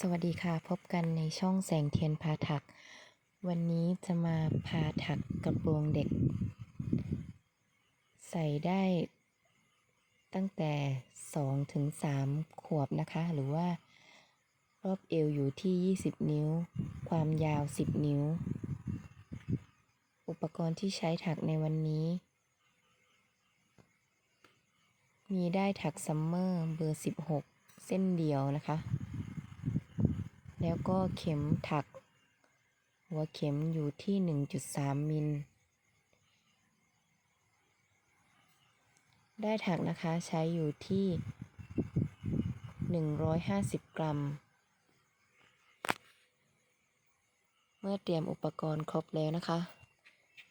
สวัสดีค่ะ พบกันในช่องแสงเทียนพาถัก วันนี้จะมาพาถักกระโปรงเด็ก ใส่ได้ตั้งแต่ 2 ถึง 3 ขวบนะคะ หรือว่า รอบเอวอยู่ที่ 20 นิ้ว ความยาว 10 นิ้ว อุปกรณ์ที่ใช้ถักในวันนี้ มีได้ถักซัมเมอร์เบอร์ 16 เส้นเดียวนะคะ แล้วก็เข็มถัก หัวเข็มอยู่ที่ 1.3 มิล ได้ถักนะคะใช้อยู่ที่ 150 กรัม เมื่อเตรียมอุปกรณ์ครบแล้วนะคะ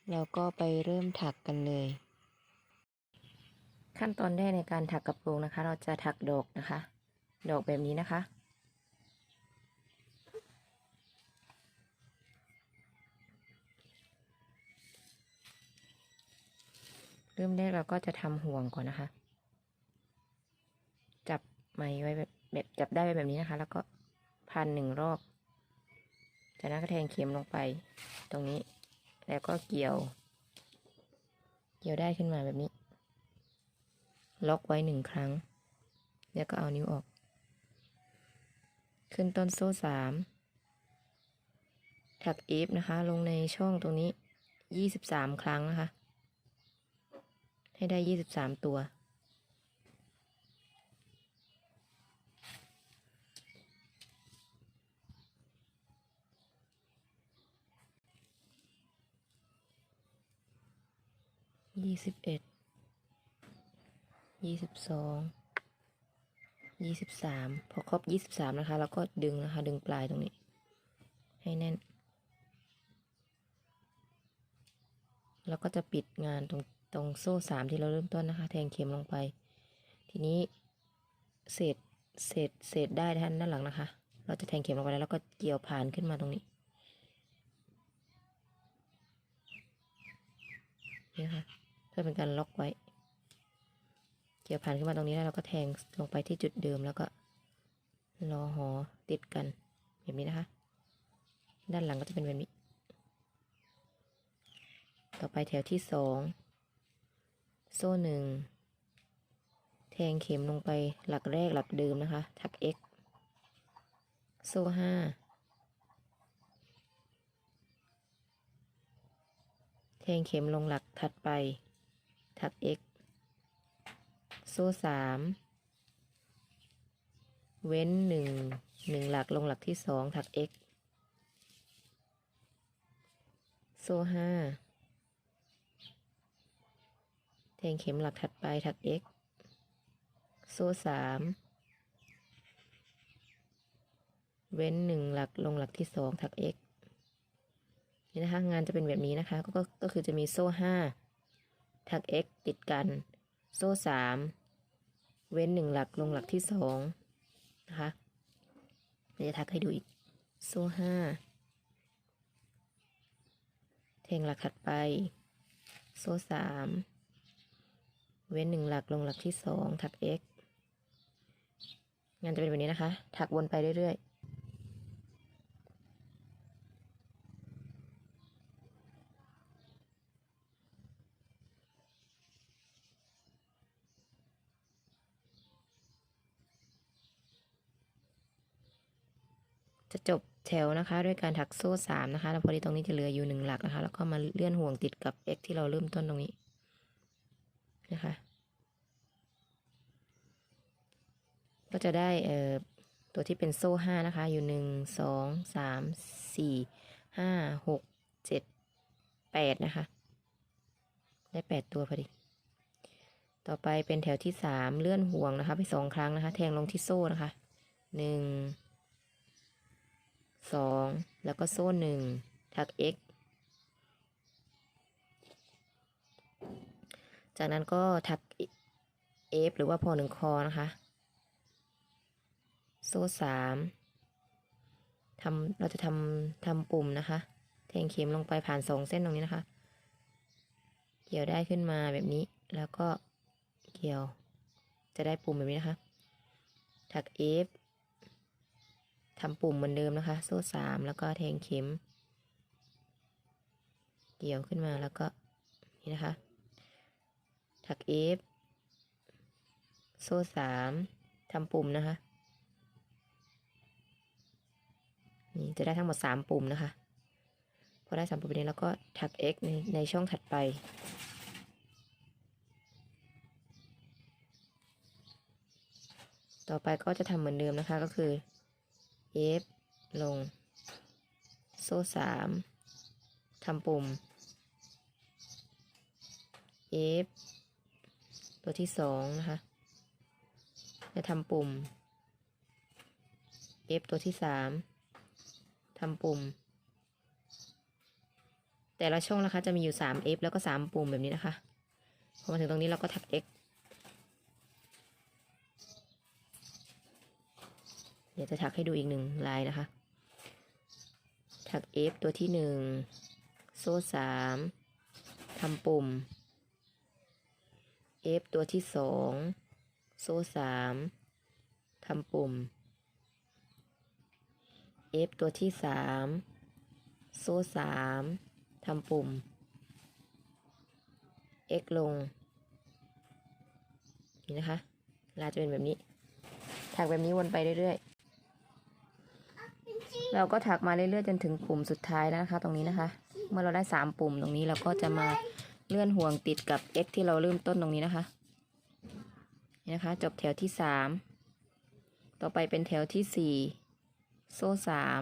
เราก็ไปเริ่มถักกันเลย ขั้นตอนแรกในการถักกระโปรงนะคะ เราจะถักดอกนะคะ ดอกแบบนี้นะคะ เริ่มแรกเราก็จะทำห่วงก่อนนะคะ จับไหมไว้แบบจับได้แบบนี้นะคะ แล้วก็พันหนึ่งรอบ จากนั้นก็แทงเข็มลงไป ตรงนี้ แล้วก็เกี่ยว เกี่ยวได้ขึ้นมาแบบนี้ ล็อกไว้หนึ่งครั้ง แล้วก็เอานิ้วออก ขึ้นต้นโซ่สามถักเอฟนะคะ ลงในช่องตรงนี้ยี่สิบสามครั้งนะคะ ให้ได้ยี่สิบสามตัว ยี่สิบเอ็ด ยี่สิบสอง ยี่สิบสาม พอครบยี่สิบสามนะคะ แล้วก็ดึงนะคะ ดึงปลายตรงนี้ ให้แน่นแล้วก็จะปิดงานตรง ตรงโซ่สามที่เราเริ่มต้นนะคะ แทงเข็มลงไป ทีนี้เศษเศษเศษได้ท่านด้านหลังนะคะ เราจะแทงเข็มลงไปแล้วแล้วก็เกี่ยวผ่านขึ้นมาตรงนี้นี่ค่ะเพื่อเป็นการล็อกไว้ เกี่ยวผ่านขึ้นมาตรงนี้แล้วเราก็แทงลงไปที่จุดเดิมแล้วก็รอหอติดกันแบบนี้นะคะ ด้านหลังก็จะเป็นแบบนี้ ต่อไปแถวที่สอง โซ่หนึ่งแทงเข็มลงไปหลักแรกหลักเดิมนะคะถัก x โซ่ห้าแทงเข็มลงหลักถัดไปถัก x โซ่สามเว้นหนึ่งหนึ่งหลักลงหลักที่สองถัก x โซ่ห้าแท งเข็มหลักถัดไปถัก x โซ่สามเว้นหนึ่งหลักลงหลักที่สองถัก x นี่นะคะ งานจะเป็นแบบนี้นะคะ ก็ก็ก็คือจะมีโซ่ห้าถัก x ติดกัน โซ่สามเว้นหนึ่งหลักลงหลักที่สองนะคะเดี๋ยวจะถักให้ดูอีก โซ่ห้าแทงหลักถัดไป โซ่สาม เว้นหนึ่งหลักลงหลักที่สองถัก x งานจะเป็นแบบนี้นะคะ ถักวนไปเรื่อยๆจะจบแถวนะคะ ด้วยการถักโซ่สามนะคะ แล้วพอดีตรงนี้จะเหลืออยู่หนึ่งหลักนะคะ แล้วก็มาเลื่อนห่วงติดกับ x ที่เราเริ่มต้นตรงนี้ นะคะ ก็จะได้เอ่อตัวที่เป็นโซ่ห้านะคะ อยู่หนึ่งสองสามสี่ห้าหกเจ็ดแปดนะคะ ได้แปดตัวพอดี ต่อไปเป็นแถวที่สามเลื่อนห่วงนะคะ ไปสองครั้งนะคะ แทงลงที่โซ่นะคะหนึ่งสองแล้วก็โซ่หนึ่งถัก x จากนั้นก็ถัก f หรือว่าพอหนึ่งคอนะคะ โซ่สามทำเราจะทำทำปุ่มนะคะ แทงเข็มลงไปผ่านสองเส้นตรงนี้นะคะ เกี่ยวได้ขึ้นมาแบบนี้ แล้วก็เกี่ยว จะได้ปุ่มแบบนี้นะคะ ถัก f ทำปุ่มเหมือนเดิมนะคะ โซ่สามแล้วก็แทงเข็ม เกี่ยวขึ้นมาแล้วก็นี่นะคะ ถักเอฟโซ่สามทำปุ่มนะคะ นี่จะได้ทั้งหมดสามปุ่มนะคะ พอได้สามปุ่มนี้แล้วก็ถัก x ในในช่องถัดไป ต่อไปก็จะทำเหมือนเดิมนะคะก็คือ f ลง โซ่สามทำปุ่ม f ตัวที่สองนะคะ จะทำปุ่ม f ตัวที่สามทำปุ่ม แต่ละช่องนะคะ จะมีอยู่สาม f แล้วก็สามปุ่มแบบนี้นะคะ พอมาถึงตรงนี้เราก็ถัก x เดี๋ยวจะถักให้ดูอีกหนึ่งลายนะคะ ถัก F ตัวที่หนึ่งโซ่สามทำปุ่ม F ตัวที่สองโซ่สามทำปุ่ม F ตัวที่สามโซ่สามทำปุ่ม X ลง นี่นะคะ ลายจะเป็นแบบนี้ ถักแบบนี้วนไปเรื่อยๆ เราก็ถักมาเรื่อยๆ จนถึงปุ่มสุดท้ายแล้วนะคะ ตรงนี้นะคะ เมื่อเราได้สามปุ่มตรงนี้เราก็จะมา เลื่อนห่วงติดกับ x ที่เราเริ่มต้นตรงนี้นะคะ นี่นะคะ จบแถวที่สาม ต่อไปเป็นแถวที่สี่โซ่สาม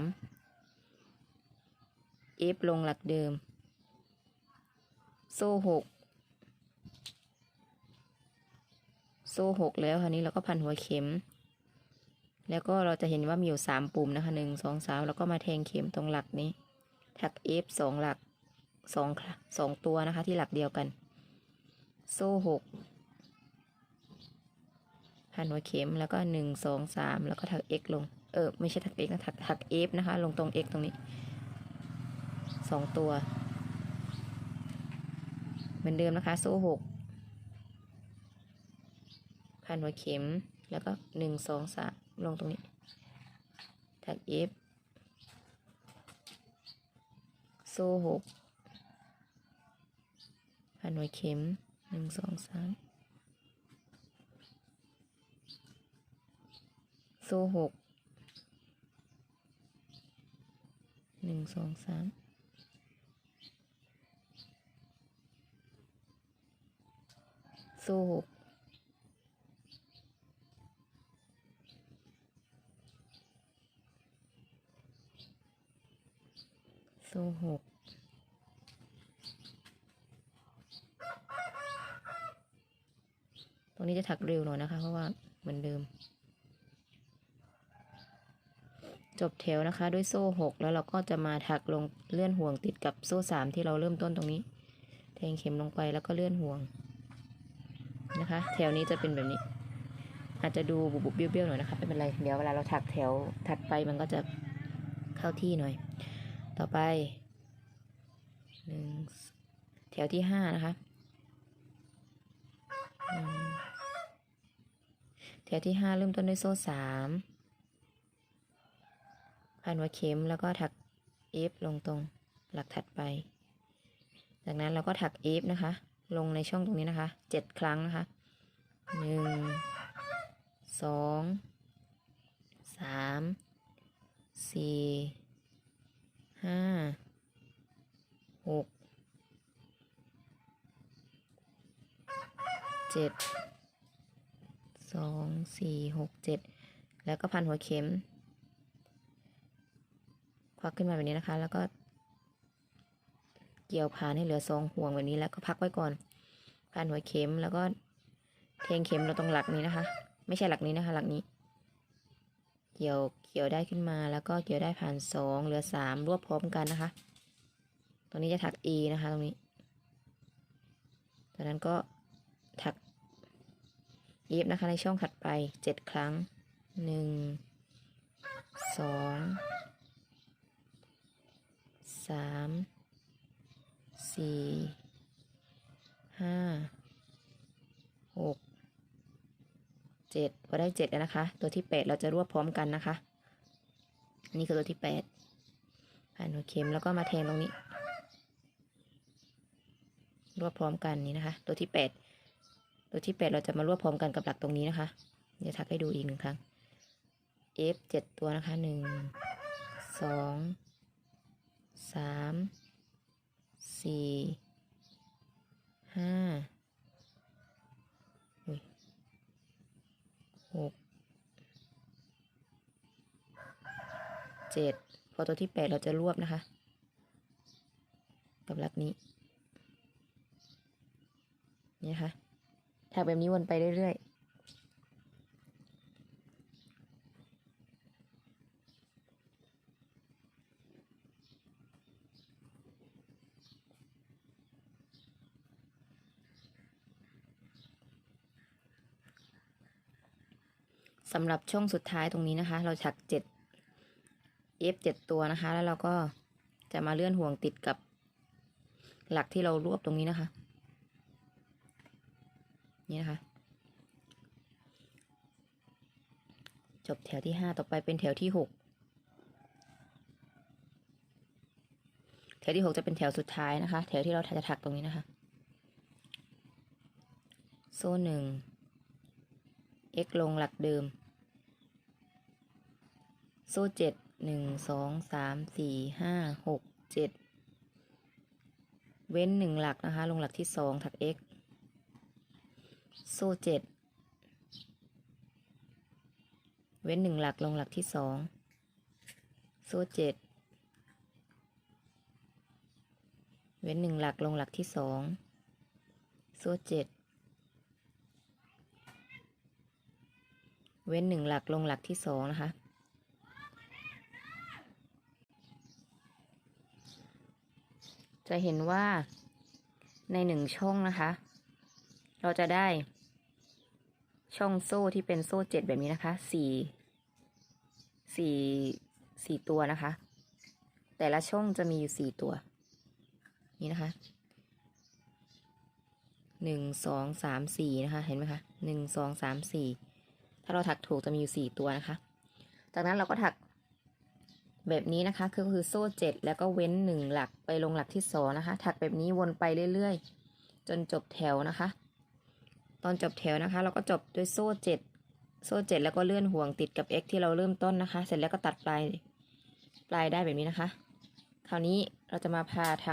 f ลงหลักเดิม โซ่หกโซ่หกแล้วคราวนี้เราก็พันหัวเข็ม แล้วก็เราจะเห็นว่ามีอยู่สามปุ่มนะคะหนึ่งสองสามแล้วก็มาแทงเข็มตรงหลักนี้ ถัก F สองหลัก สองสองตัวนะคะที่หลักเดียวกัน โซ่หกพันหัวเข็มแล้วก็หนึ่งสองสามแล้วก็ถัก X ลง เออ ไม่ใช่ถัก X นะถักถัก F นะคะ ลงตรง X ตรงนี้สองตัว เหมือนเดิมนะคะ โซ่หกพันหัวเข็มแล้วก็หนึ่งสองสามลงตรงนี้ ถัก F โซ่หก พันหัวเข็มหนึ่งสองสามโซ่หกหนึ่งสองสามโซ่หกโซ่หก ตรงนี้จะถักเร็วหน่อยนะคะ เพราะว่าเหมือนเดิม จบแถวนะคะด้วยโซ่หกแล้วเราก็จะมาถักลงเลื่อนห่วงติดกับโซ่สามที่เราเริ่มต้นตรงนี้ แทงเข็มลงไปแล้วก็เลื่อนห่วงนะคะ แถวนี้จะเป็นแบบนี้ อาจจะดูบุบๆเบี้ยวๆหน่อยนะคะไม่เป็นไรเดี๋ยวเวลาเราถักแถวถัดไปมันก็จะเข้าที่หน่อย ต่อไปหนึ่งแถวที่ห้านะคะหนึ่ง วที่ห้าเริ่มต้นด้วยโซ่สามพันหัวเข็มแล้วก็ถักเอฟลงตรงหลักถัดไป จากนั้นเราก็ถักเอฟนะคะ ลงในช่องตรงนี้นะคะเจ็ดครั้งนะคะหนึ่งสองสามสี่ห้าหกเจ็ด สองสี่หกเจ็ดแล้วก็พันหัวเข็มควักขึ้นมาแบบนี้นะคะ แล้วก็ เกี่ยวผ่านให้เหลือสองห่วงแบบนี้แล้วก็พักไว้ก่อน พันหัวเข็มแล้วก็เทงเข็มเราตรงหลักนี้นะคะ ไม่ใช่หลักนี้นะคะ หลักนี้ เกี่ยวเกี่ยวได้ขึ้นมาแล้วก็เกี่ยวได้ผ่านสองเหลือสามรวบพร้อมกันนะคะ ตรงนี้จะถัก E นะคะ ตรงนี้จากนั้นก็ถัก เย็บนะคะในช่องถัดไปเจ็ดครั้งหนึ่งสองสามสี่ห้าหกเจ็ดพอได้เจ็ดแล้วนะคะ ตัวที่แปดเราจะรวบพร้อมกันนะคะ นี่คือตัวที่แปดผ่านหัวเข็มแล้วก็มาแทงตรงนี้ รวบพร้อมกันนี้นะคะ ตัวที่แปด ตัวที่แปดเราจะมารวบพร้อมกันกับหลักตรงนี้นะคะ เดี๋ยวทักให้ดูอีกหนึ่งครั้ง F เจ็ดตัวนะคะหนึ่งสองสามสี่ห้าหกเจ็ดพอตัวที่แปดเราจะรวบนะคะ กับหลักนี้ นี่นะคะ ถักแบบนี้วนไปเรื่อยๆสำหรับช่วงสุดท้ายตรงนี้นะคะ เราถักเจ็ด F เจ็ดตัวนะคะ แล้วเราก็จะมาเลื่อนห่วงติดกับหลักที่เรารวบตรงนี้นะคะ นี่นะคะ จบแถวที่ห้าต่อไปเป็นแถวที่หกแถวที่หกจะเป็นแถวสุดท้ายนะคะ แถวที่เราจะถักตรงนี้นะคะ โซ่หนึ่ง x ลงหลักเดิม โซ่เจ็ดหนึ่งสองสามสี่ห้าหกเจ็ดเว้นหนึ่งหลักนะคะ ลงหลักที่สองถัก x โซ่เจ็ดเว้นหนึ่งหลักลงหลักที่สองโซ่เจ็ดเว้นหนึ่งหลักลงหลักที่สองโซ่เจ็ดเว้นหนึ่งหลักลงหลักที่สองนะคะ จะเห็นว่าในหนึ่งช่องนะคะ เราจะได้ ช่องโซ่ที่เป็นโซ่เจ็ดแบบนี้นะคะสี่สี่สี่ตัวนะคะ แต่ละช่องจะมีอยู่สี่ตัว นี่นะคะหนึ่งสองสามสี่นะคะ เห็นไหมคะหนึ่งสองสามสี่ถ้าเราถักถูกจะมีอยู่สี่ตัวนะคะ จากนั้นเราก็ถักแบบนี้นะคะ คือคือโซ่เจ็ดแล้วก็เว้นหนึ่งหลักไปลงหลักที่สองนะคะ ถักแบบนี้วนไปเรื่อยๆ จนจบแถวนะคะ ตอนจบแถวนะคะ เราก็จบด้วยโซ่เจ็ดโซ่เจ็ดแล้วก็เลื่อนห่วงติดกับ x ที่เราเริ่มต้นนะคะ เสร็จแล้วก็ตัดปลายปลายได้แบบนี้นะคะ คราวนี้เราจะมาพาท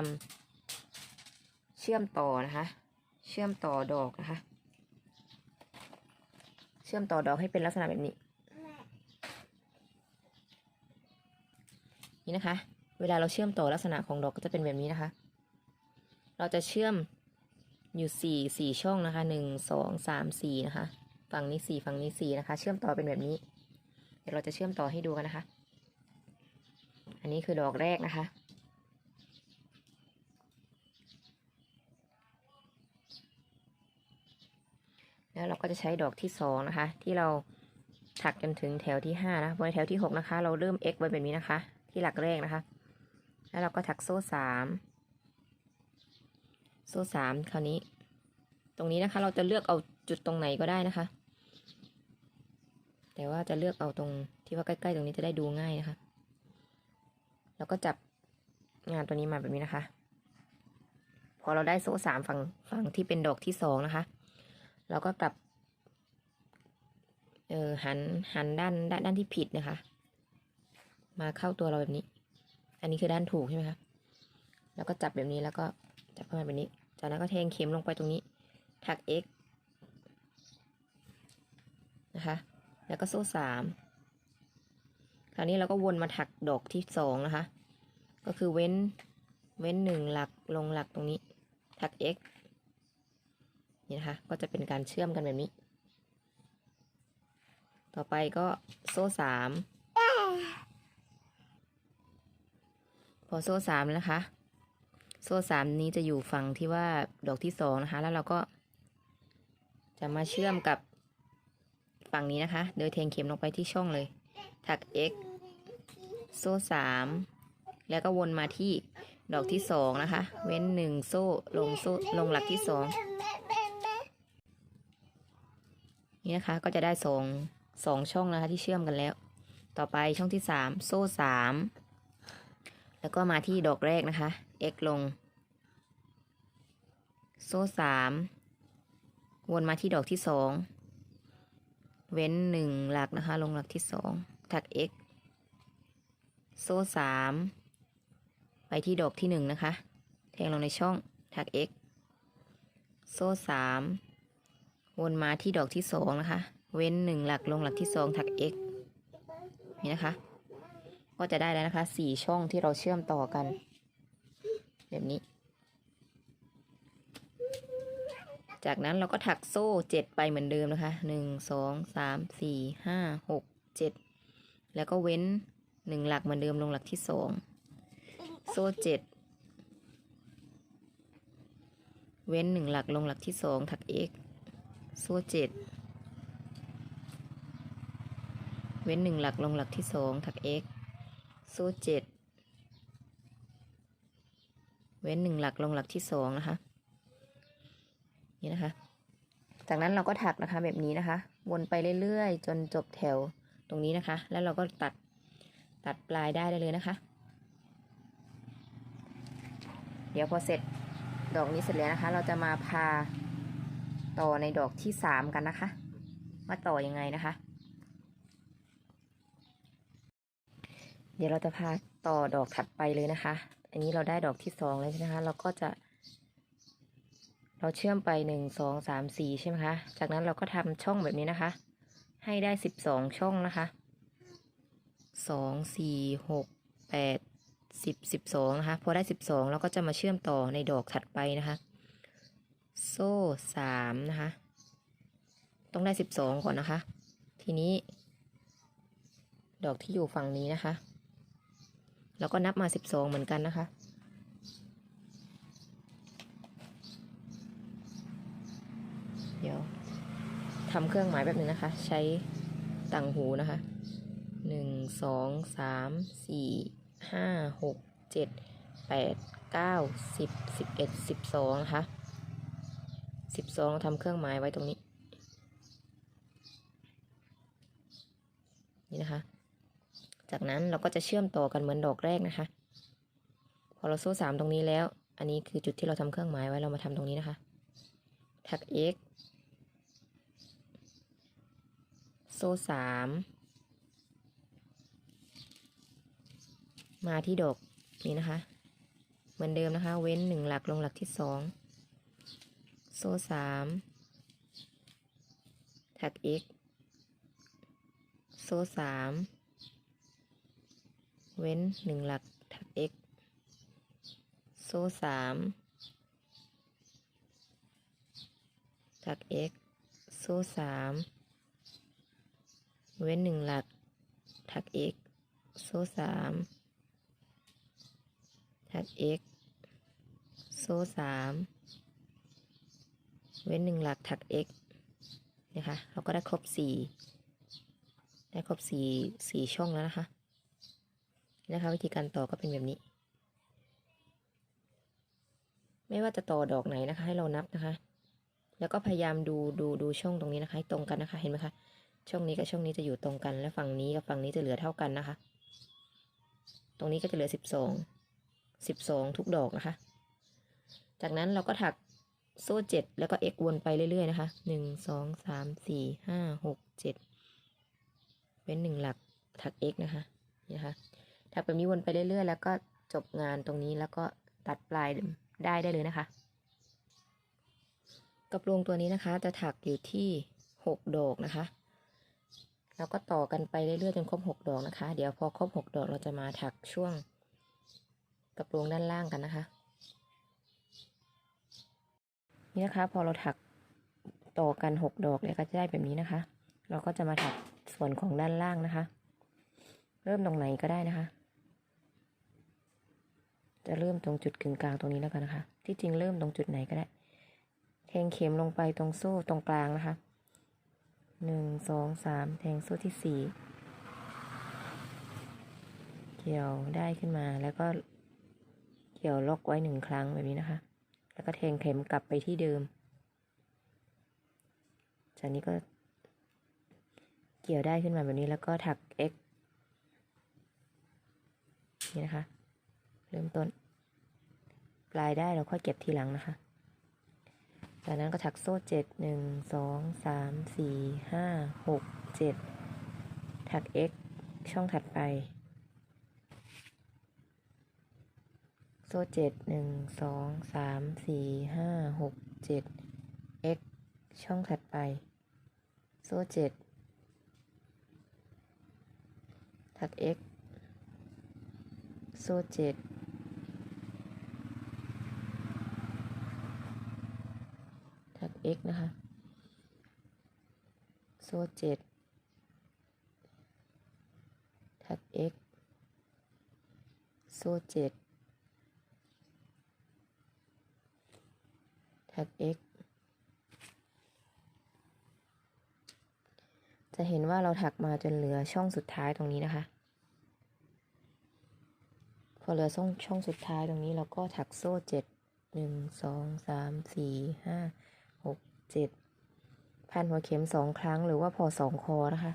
ำเชื่อมต่อนะคะ เชื่อมต่อดอกนะคะ เชื่อมต่อดอกให้เป็นลักษณะแบบนี้ นี่นะคะ เวลาเราเชื่อมต่อลักษณะของดอกก็จะเป็นแบบนี้นะคะ เราจะเชื่อม อยู่สี่สี่ช่องนะคะหนึ่งสองสามสี่นะคะฝั่งนี้สี่ฝั่งนี้สี่นะคะ เชื่อมต่อเป็นแบบนี้ เดี๋ยวเราจะเชื่อมต่อให้ดูกันนะคะ อันนี้คือดอกแรกนะคะ แล้วเราก็จะใช้ดอกที่สองนะคะ ที่เราถักจนถึงแถวที่ห้านะบนแถวที่หกนะคะ เราเริ่ม x ไว้แบบนี้นะคะ ที่หลักแรกนะคะ แล้วเราก็ถักโซ่สาม โซ่สามคราวนี้ ตรงนี้นะคะ เราจะเลือกเอาจุดตรงไหนก็ได้นะคะ แต่ว่าจะเลือกเอาตรงที่ว่าใกล้ๆตรงนี้จะได้ดูง่ายนะคะ แล้วก็จับงานตัวนี้มาแบบนี้นะคะ พอเราได้โซ่สามฝั่งฝั่งที่เป็นดอกที่สองนะคะ เราก็กลับเออหันหันด้านด้านด้านที่ผิดนะคะ มาเข้าตัวเราแบบนี้ อันนี้คือด้านถูกใช่ไหมคะแล้วก็จับแบบนี้แล้วก็จับเข้ามาแบบนี้ จากนั้นก็แทงเข็มลงไปตรงนี้ ถัก x นะคะ แล้วก็โซ่สามคราวนี้เราก็วนมาถักดอกที่สองนะคะ ก็คือเว้น เว้นหนึ่งหลักลงหลักตรงนี้ ถัก x นี่นะคะ ก็จะเป็นการเชื่อมกันแบบนี้ ต่อไปก็โซ่สามพอโซ่สามนะคะ โซ่สามนี้จะอยู่ฝั่งที่ว่าดอกที่สองนะคะ แล้วเราก็ จะมาเชื่อมกับฝั่งนี้นะคะ โดยแทงเข็มลงไปที่ช่องเลย ถัก x โซ่สามแล้วก็วนมาที่ดอกที่สองนะคะ เว้นหนึ่งโซ่ลงโซ่ลงหลักที่สองนี่นะคะก็จะได้สองสองช่องนะคะที่เชื่อมกันแล้ว ต่อไปช่องที่สามโซ่สาม แล้วก็มาที่ดอกแรกนะคะ x ลง โซ่สามวนมาที่ดอกที่สองเว้นหนึ่งหลักนะคะ ลงหลักที่สองถัก x โซ่สามไปที่ดอกที่หนึ่งนะคะ แทงลงในช่องถัก x โซ่สามวนมาที่ดอกที่สองนะคะ เว้นหนึ่งหลักลงหลักที่สองถัก x นี่นะคะ ก็จะได้แล้วนะคะสี่ช่องที่เราเชื่อมต่อกัน แบบนี้ จากนั้นเราก็ถักโซ่เจ็ดไปเหมือนเดิมนะคะหนึ่งสองสามสี่ห้าหกเจ็ดแล้วก็เว้นหนึ่งหลักเหมือนเดิมลงหลักที่สองโซ่เจ็ดเว้นหนึ่งหลักลงหลักที่สองถัก x โซ่เจ็ดเว้นหนึ่งหลักลงหลักที่สองถัก x โซ่เจ็ดเว้นหนึ่งหลักลงหลักที่สองนะคะ นี่นะคะ จากนั้นเราก็ถักนะคะแบบนี้นะคะ วนไปเรื่อยๆ จนจบแถวตรงนี้นะคะ แล้วเราก็ตัดตัดปลายได้ได้เลยนะคะ เดี๋ยวพอเสร็จดอกนี้เสร็จแล้วนะคะ เราจะมาพาต่อในดอกที่สามกันนะคะ ว่าต่อยังไงนะคะ เดี๋ยวเราจะพาต่อดอกถัดไปเลยนะคะ อันนี้เราได้ดอกที่สองแล้วใช่ไหมคะ เราก็จะ เราเชื่อมไปหนึ่งสองสามสี่ใช่ไหมคะ จากนั้นเราก็ทำช่องแบบนี้นะคะ ให้ได้สิบสองช่องนะคะสองสี่หกแปดสิบสิบสองนะคะ พอได้สิบสองเราก็จะมาเชื่อมต่อในดอกถัดไปนะคะ โซ่สามนะคะ ต้องได้สิบสองก่อนนะคะ ทีนี้ ดอกที่อยู่ฝั่งนี้นะคะ แล้วก็นับมาสิบสองเหมือนกันนะคะ เดี๋ยวทำเครื่องหมายแบบนึงนะคะ ใช้ต่างหูนะคะหนึ่งสองสามสี่ห้าหกเจ็ดแปดเก้าสิบสิบเอ็ดสิบสองนะคะสิบสองทำเครื่องหมายไว้ตรงนี้นะคะ จาก นั้นเราก็จะเชื่อมต่อกันเหมือนดอกแรกนะคะ พอเราโซ่สามตรงนี้แล้ว อันนี้คือจุดที่เราทำเครื่องหมายไว้เรามาทำตรงนี้นะคะ ถัก x โซ่สามมาที่ดอกนี้นะคะ เหมือนเดิมนะคะ เว้นหนึ่งหลักลงหลักที่สองโซ่สามถัก x โซ่สาม เว้นหนึ่งหลักถัก x โซ่สามถัก x โซ่สามเว้นหนึ่งหลักถัก x โซ่สามถัก x โซ่สามเว้นหนึ่งหลักถัก x นะคะ เราก็ได้ครบสี่ได้ครบสี่สี่ช่องแล้วนะคะ นะคะ วิธีการต่อก็เป็นแบบนี้ ไม่ว่าจะต่อดอกไหนนะคะ ให้เรานับนะคะ แล้วก็พยายามดูดูดูช่องตรงนี้นะคะให้ตรงกันนะคะ เห็นไหมคะช่องนี้กับช่องนี้จะอยู่ตรงกัน และฝั่งนี้กับฝั่งนี้จะเหลือเท่ากันนะคะ ตรงนี้ก็จะเหลือสิบสองสิบสองทุกดอกนะคะ จากนั้นเราก็ถักโซ่เจ็ดแล้วก็ x วนไปเรื่อยๆนะคะหนึ่งสองสามสี่ห้าหกเจ็ดเว้นหนึ่งหลักถัก x นะคะ นะคะ ถักแบบนี้วนไปเรื่อย ๆ แล้วก็จบงานตรงนี้แล้วก็ตัดปลายได้ได้เลยนะคะ กระโปรงตัวนี้นะคะ จะถักอยู่ที่หกดอกนะคะ แล้วก็ต่อกันไปเรื่อยๆจนครบหกดอกนะคะ เดี๋ยวพอครบหกดอกเราจะมาถักช่วงกระโปรงด้านล่างกันนะคะนี่นะคะ พอเราถักต่อกันหกดอกเลยก็จะได้แบบนี้นะคะ เราก็จะมาถักส่วนของด้านล่างนะคะ เริ่มตรงไหนก็ได้นะคะ จะเริ่มตรงจุดกึ่งกลางตรงนี้แล้วกันนะคะ ที่จริงเริ่มตรงจุดไหนก็ได้ แทงเข็มลงไปตรงโซ่ตรงกลางนะคะหนึ่งสองสามแทงโซ่ที่สี่เกี่ยวได้ขึ้นมาแล้วก็เกี่ยวล็อกไว้หนึ่งครั้งแบบนี้นะคะ แล้วก็แทงเข็มกลับไปที่เดิม จากนี้ก็เกี่ยวได้ขึ้นมาแบบนี้แล้วก็ถัก x นี่นะคะ เริ่มต้น ปลายได้เราค่อยเก็บทีหลังนะคะ จากนั้นก็ถักโซ่เจ็ดหนึ่งสองสามสี่ห้าหกเจ็ดถัก x ช่องถัดไป โซ่เจ็ดหนึ่งสองสามสี่ห้าหกเจ็ด x ช่องถัดไป โซ่เจ็ดถัก x โซ่เจ็ดถัก x นะคะ โซ่เจ็ดถัก x โซ่เจ็ดถัก x จะเห็นว่าเราถักมาจนเหลือช่องสุดท้ายตรงนี้นะคะ พอเหลือช่องช่องสุดท้ายตรงนี้เราก็ถักโซ่เจ็ดหนึ่งสองสามสี่ห้า เจ็ดพันหัวเข็มสองครั้งหรือว่าพอสองคอนะคะ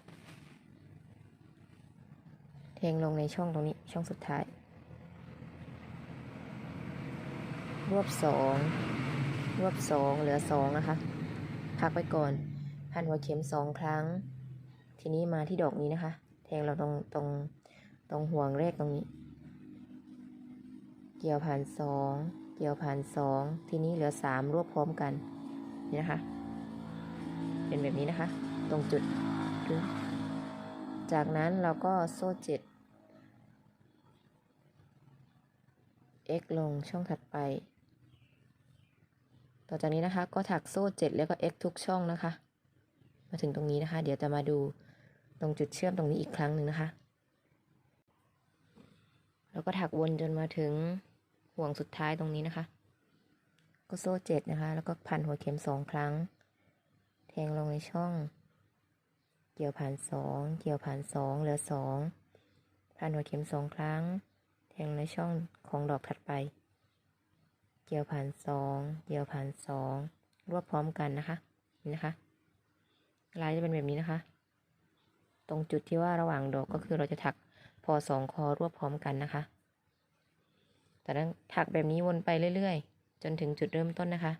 แทงลงในช่องตรงนี้ช่องสุดท้าย รวบสองรวบสองเหลือสองนะคะ พักไว้ก่อน พันหัวเข็มสองครั้ง ทีนี้มาที่ดอกนี้นะคะ แทงเราตรงตรงตรงห่วงแรกตรงนี้ เกี่ยวผ่านสองเกี่ยวผ่านสองทีนี้เหลือสามรวบพร้อมกัน นี่นะคะ เป็นแบบนี้นะคะ ตรงจุดดึงจากนั้นเราก็โซ่เจ็ด x ลงช่องถัดไป ต่อจากนี้นะคะ ก็ถักโซ่เจ็ดแล้วก็ x ทุกช่องนะคะ มาถึงตรงนี้นะคะ เดี๋ยวจะมาดูตรงจุดเชื่อมตรงนี้อีกครั้งหนึ่งนะคะแล้วก็ถักวนจนมาถึงห่วงสุดท้ายตรงนี้นะคะ ก็โซ่เจ็ดนะคะ แล้วก็พันหัวเข็มสองครั้ง แทงลงในช่อง เกี่ยวผ่านสอง เกี่ยวผ่านสองเหลือสอง พันหัวเข็มสองครั้ง แทงในช่องของดอกถัดไป เกี่ยวผ่านสอง เกี่ยวผ่านสอง รวบพร้อมกันนะคะ นี่นะคะ ลายจะเป็นแบบนี้นะคะ ตรงจุดที่ว่าระหว่างดอกก็คือเราจะถักพอสองคอรวบพร้อมกันนะคะ แต่นั้นถักแบบนี้วนไปเรื่อยๆ จนถึงจุดเริ่มต้นนะคะ